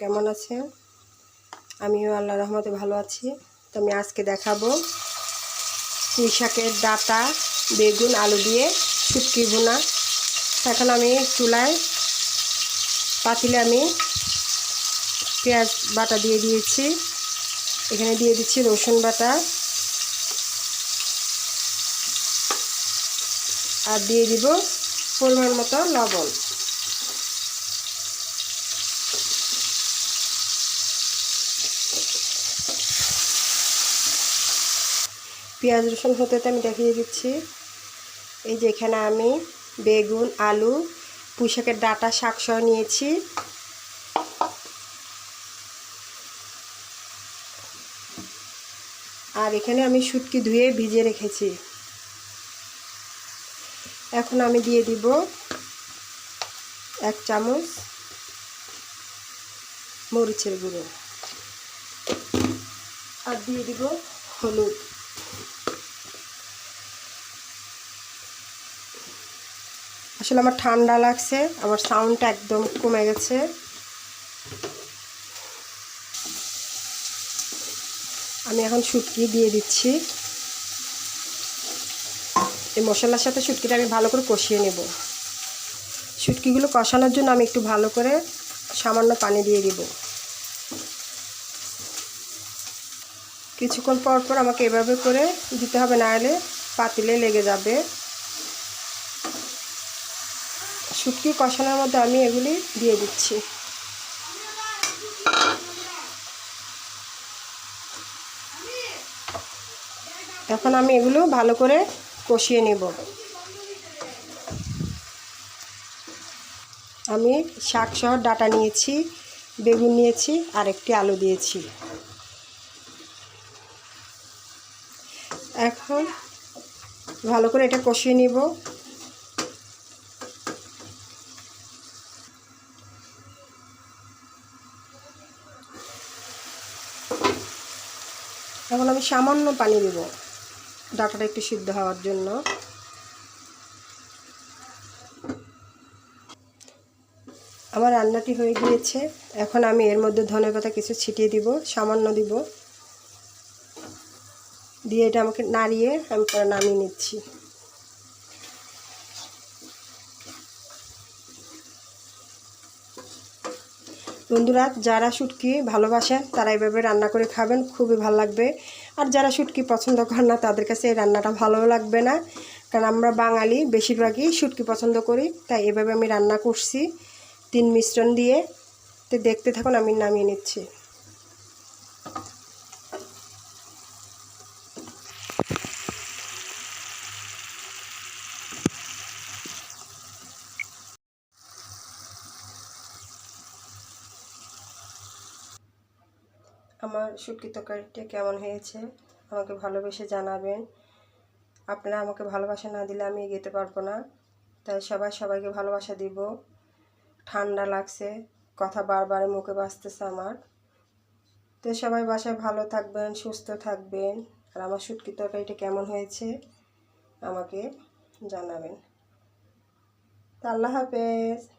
কেমন আছেন? আমিও আল্লাহ রহমতে ভালো আছি। তো আমি আজকে দেখাবো পুঁই শাকের ডাটা, বেগুন, আলু দিয়ে শুটকি তো এখন আমি চুলায় পাতিলে আমি পেঁয়াজ বাটা দিয়ে দিয়েছি। এখানে দিয়ে দিচ্ছি রসুন বাটা। আর দিয়ে দিব পরিমাণ মতো লবণ। পেঁয়াজ রসুন হতে তো আমি দেখিয়ে দিচ্ছি। এই যে এখানে আমি বেগুন, আলু, পুঁইশাকের ডাটা শাক সহ নিয়েছি। আর এখানে আমি শুটকি ধুয়ে ভিজে রেখেছি। এখন আমি দিয়ে দিব এক চামচ মরিচের গুঁড়ো। আর দিয়ে দিব হলুদ। আসলে আমার ঠান্ডা লাগছে, আমার সাউন্ডটা একদম কমে গেছে। আমি এখন শুটকি দিয়ে দিচ্ছি। এই মশলার সাথে শুটকিটা আমি ভালো করে কষিয়ে নেব। শুটকিগুলো কষানোর জন্য আমি একটু ভালো করে সামান্য পানি দিয়ে দিব। কিছুক্ষণ পর পর আমাকে এভাবে করে দিতে হবে, না হলে পাতিলে লেগে যাবে। শুটকি কষানোর মধ্যে আমি এগুলি দিয়ে দিচ্ছি। এখন আমি এগুলো ভালো করে কষিয়ে নেব। আমি শাক সহ ডাটা নিয়েছি, বেগুন নিয়েছি আর একটি আলু দিয়েছি। এখন ভালো করে এটা কষিয়ে নিব। এখন আমি সামান্য পানি দেব। ডাটাটা একটু সিদ্ধ হওয়ার জন্য। আমার রান্নাটি হয়ে গিয়েছে। এখন আমি এর মধ্যে ধনে পাতা কিছু ছিটিয়ে দিব, সামান্য দিব। দিয়ে এটা আমাকে নাড়িয়ে আমি নামিয়ে নিচ্ছি। বন্ধুরা, যারা শুটকি ভালোবাসেন তারা এভাবে রান্না করে খাবেন, খুবই ভালো লাগবে। আর যারা শুটকি পছন্দ করেন না, তাদের কাছে এই রান্নাটা ভালো লাগবে না। কারণ আমরা বাঙালি, বেশিরভাগই শুটকি পছন্দ করি, তাই এভাবে আমি রান্না করছি তিন মিশ্রণ দিয়ে। তো দেখতে থাকুন, আমি নামিয়ে নিচ্ছি। আমার শুটকি তরকারিটা কেমন হয়েছে, আমাকে ভালোবেসে জানাবেন। আপনারা আমাকে ভালোবাসা না দিলে আমি এগোতে পারব না। তাই সবাই সবাইকে ভালোবাসা দিব। ঠান্ডা লাগছে, কথা বারবার মুখে বাঁচতেছে আমার। তো সবাই বাসায় ভালো থাকবেন, সুস্থ থাকবেন। আর আমার শুটকি তরকারিটা কেমন হয়েছে, আমাকে জানাবেন। তা আল্লাহ হাফেজ।